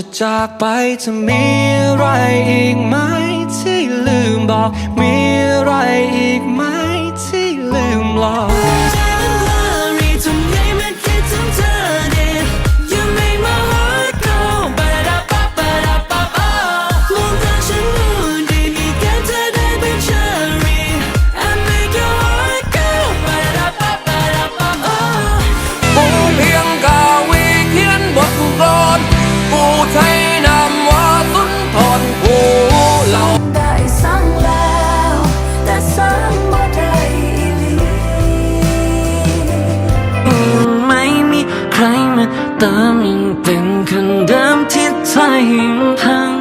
จะจากไปจะมีอะไรอีกไหมที่ลืมบอกมี เป็นคนเดิมที่ใจพัง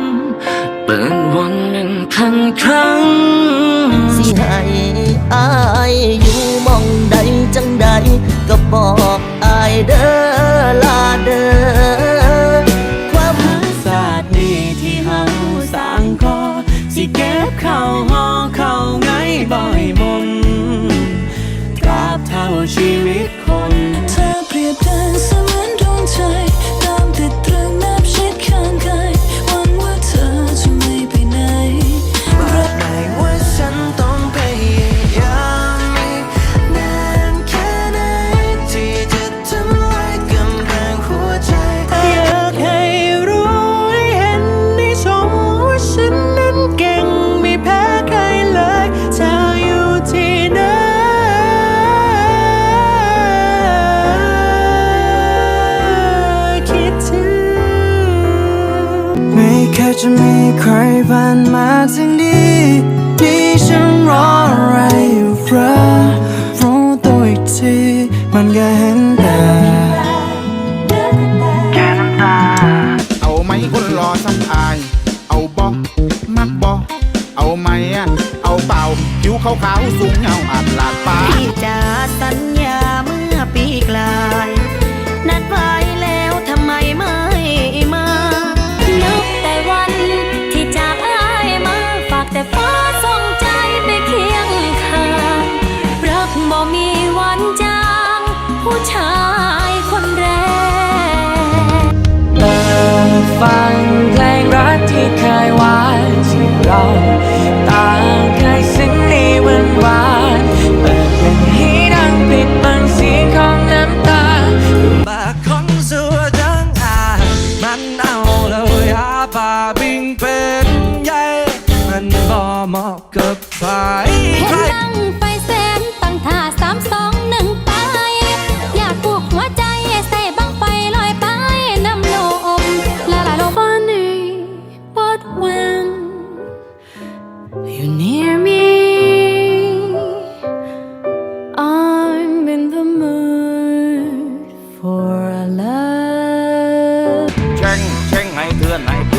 เปิดวนหนึ่งพันครั้ง สิให้อายอยู่มองใดจังใด ก็บอกอายเด้อลาเด้อความศาสตร์นี้ที่เฮาสร้างคอสิเก็บเข้าหอเข้าไงบ่อยมนตราบเท่าชี จะมีใครผ่านมาทางนี้ นี่ฉันรออะไรอยู่เรอรู้ตัวอีกทีมันก็เห็นแต่แค่น้ำตา เอาไหมคนรอสักอาย เอาบอกมักบอกเอาไหมอะเอาเปล่าผิวขาวๆสูงเงาอัดหลาดปา พี่จะาสัญ ฟังเพลงรักที่เคยหวานที่เรา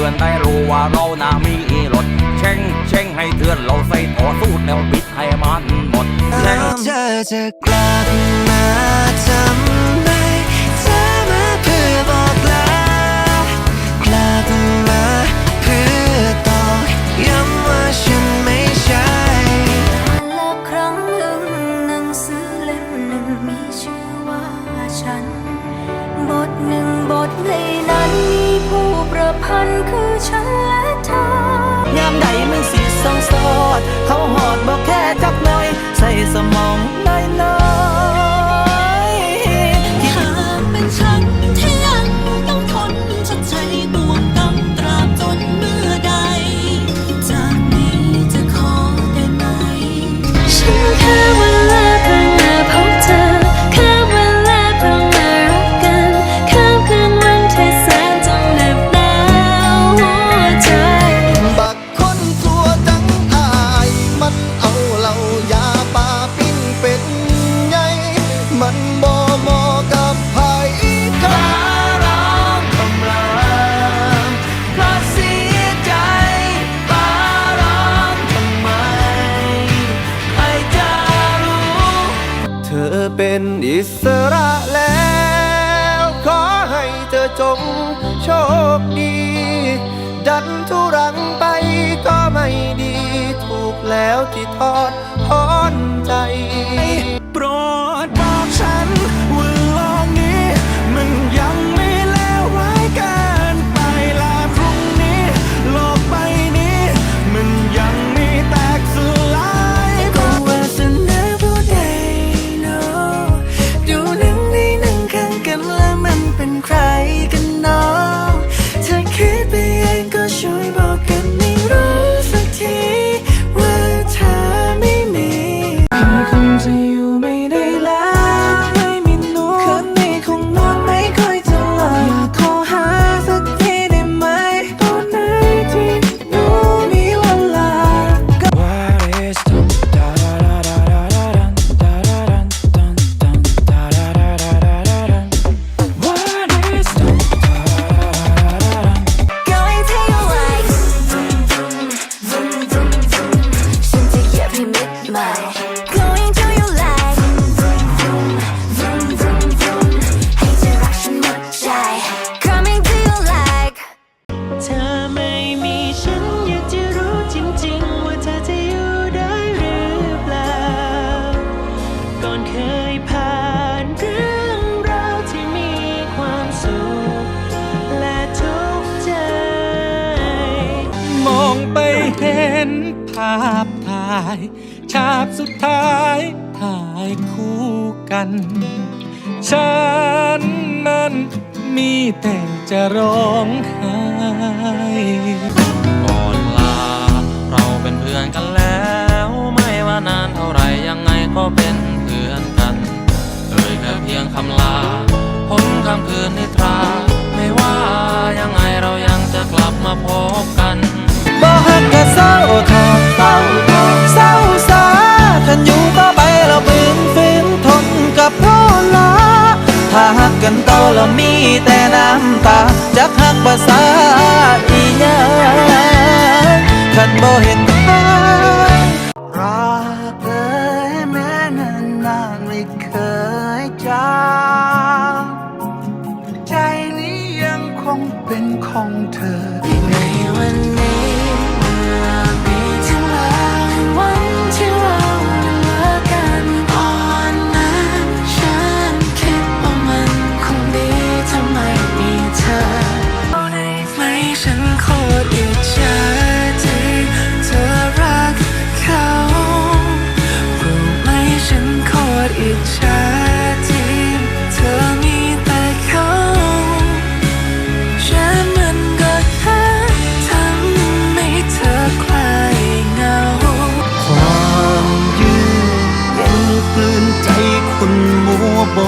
อนได้รู้ว่าเรานามีรถเช่งเช่งให้เตือนเราใส่ต่อสู้แนวปิดให้มันหมด แล้วเธอจะกลับมาทำ some more. อิสระแล้ว ขอให้เธอจงโชคดี ดันทุรังไปก็ไม่ดี ถูกแล้วที่ทอดทอายฉากสุดท้ายถ่ายคู่กัน ฉันนั้นมีแต่จะร้องไห้ก่อนลา เราเป็นเพื่อนกันแล้ว ไม่ว่านานเท่าไรยังไงก็เป็นเพื่อนกันเอ่ยแค่เพียงคำลาพ้นคำคืนนิทรา ไม่ว่ายังไงเรายังจะกลับมาพบ หักกันต่อแล้วมีแต่น้ำตาจักหักภาษาอีหยังคันบ่เห็น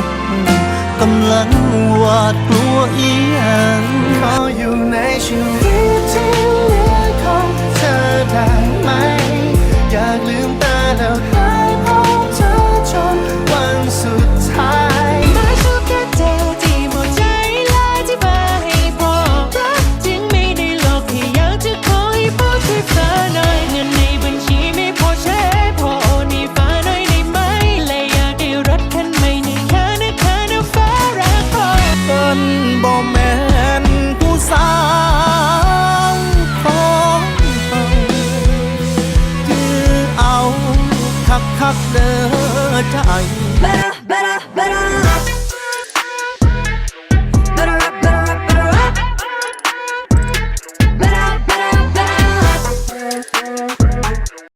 กกำลังหวาดกลัวอีหยังขออยู่ในชีวิต